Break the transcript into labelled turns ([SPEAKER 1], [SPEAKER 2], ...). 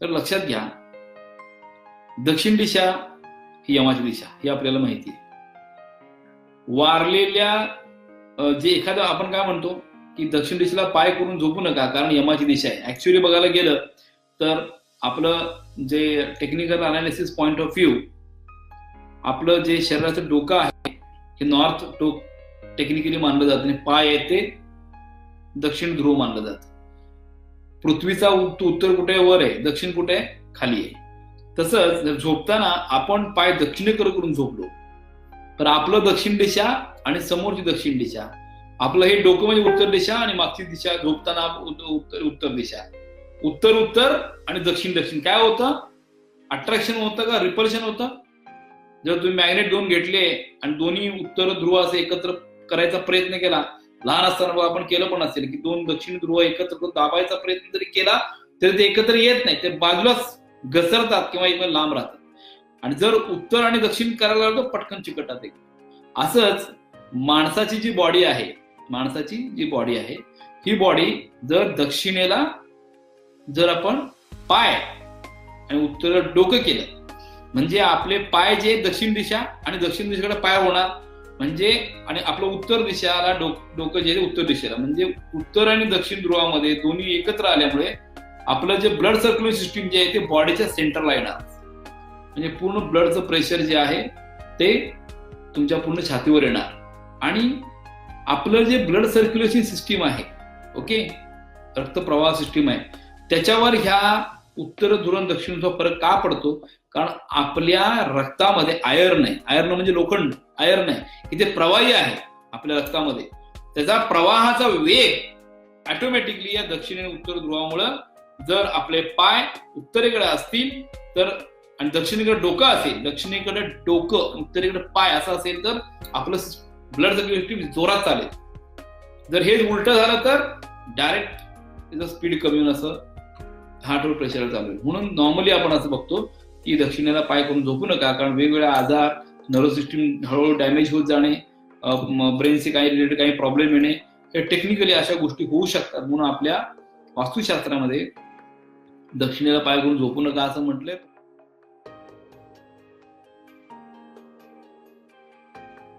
[SPEAKER 1] तर लक्षात घ्या. दक्षिण दिशा ही यमाची दिशा ही आपल्याला माहिती आहे. वारलेल्या जे एखादं आपण काय म्हणतो की दक्षिण दिशेला पाय करून झोपू नका कारण यमाची दिशा आहे. ऍक्च्युली बघायला गेलं तर आपलं जे technical analysis point of view आपलं जे शरीराचं डोकं आहे हे नॉर्थ टोक टेक्निकली मानलं जातं आणि पाय आहे ते दक्षिण ध्रुव मानलं जातं. पृथ्वीचा उत्तर कुठे वर आहे. दक्षिण कुठे आहे? खाली आहे. तसंच जर झोपताना आपण पाय दक्षिणेकडे करून झोपलो तर आपलं दक्षिण दिशा आणि समोरची दक्षिण दिशा. आपलं हे डोकं म्हणजे उत्तर दिशा आणि मागची दिशा झोपताना उत्तर उत्तर दिशा. उत्तर उत्तर आणि दक्षिण दक्षिण. काय होतं? अट्रॅक्शन होतं का? रिपल्शन होतं? जर तुम्ही मॅग्नेट दोन घेतले आणि दोन्ही उत्तर ध्रुव असे एकत्र करायचा प्रयत्न केला लहान असताना आपण केलं पण असेल की दोन दक्षिण ध्रुव एकत्र करून दाबायचा प्रयत्न जरी केला तरी ते एकत्र येत नाही. ते बाजूलाच घसरतात किंवा एकदम लांब राहतात. आणि जर उत्तर आणि दक्षिण करायला लागलो पटकन चिकटतात एक असंच माणसाची जी बॉडी आहे माणसाची जी बॉडी आहे ही बॉडी जर दक्षिणेला जर आपण पाय आणि उत्तर डोकं केलं म्हणजे आपले पाय जे दक्षिण दिशा आणि दक्षिण दिशेकडे पाय होणार म्हणजे आणि आपलं उत्तर दिशाला डोक डोकं जे आहे उत्तर दिशेला. म्हणजे उत्तर आणि दक्षिण ध्रुवामध्ये दोन्ही एकत्र आल्यामुळे आपलं जे ब्लड सर्क्युलेशन सिस्टीम जे आहे ते बॉडीच्या सेंटरला येणार. म्हणजे पूर्ण ब्लडचं प्रेशर जे आहे ते तुमच्या पूर्ण छातीवर येणार. आणि आपलं जे ब्लड सर्क्युलेशन सिस्टीम आहे ओके रक्तप्रवाह सिस्टीम आहे त्याच्यावर ह्या उत्तर ध्रुव दक्षिणचा फरक का पडतो? कारण आपल्या रक्तामध्ये आयर्न आहे. आयर्न म्हणजे लोखंड. आयर्न आहे. की ते प्रवाही आहे आपल्या रक्तामध्ये त्याचा प्रवाहाचा वेग ऑटोमॅटिकली या दक्षिण आणि उत्तर ध्रुवामुळं जर आपले पाय उत्तरेकडे असतील तर आणि दक्षिणेकडे डोकं असेल दक्षिणेकडे डोकं उत्तरेकडे पाय असं असेल तर आपलं ब्लड सर्क्युलेशन जोरात चालेल. जर हे उलट झालं तर डायरेक्ट त्याचं स्पीड कमी होऊन असं हार्टवर प्रेशर चालू आहे. म्हणून नॉर्मली आपण असं बघतो की दक्षिणेला पाय करून झोपू नका कारण वेगवेगळे आजार नर्व्ह सिस्टीम हळूहळू डॅमेज होत जाणे ब्रेनचे काही रिलेटेड काही प्रॉब्लेम येणे हे टेक्निकली अशा गोष्टी होऊ शकतात. म्हणून आपल्या वास्तुशास्त्रामध्ये दक्षिणेला पाय करून झोपू नका असं म्हटलंय.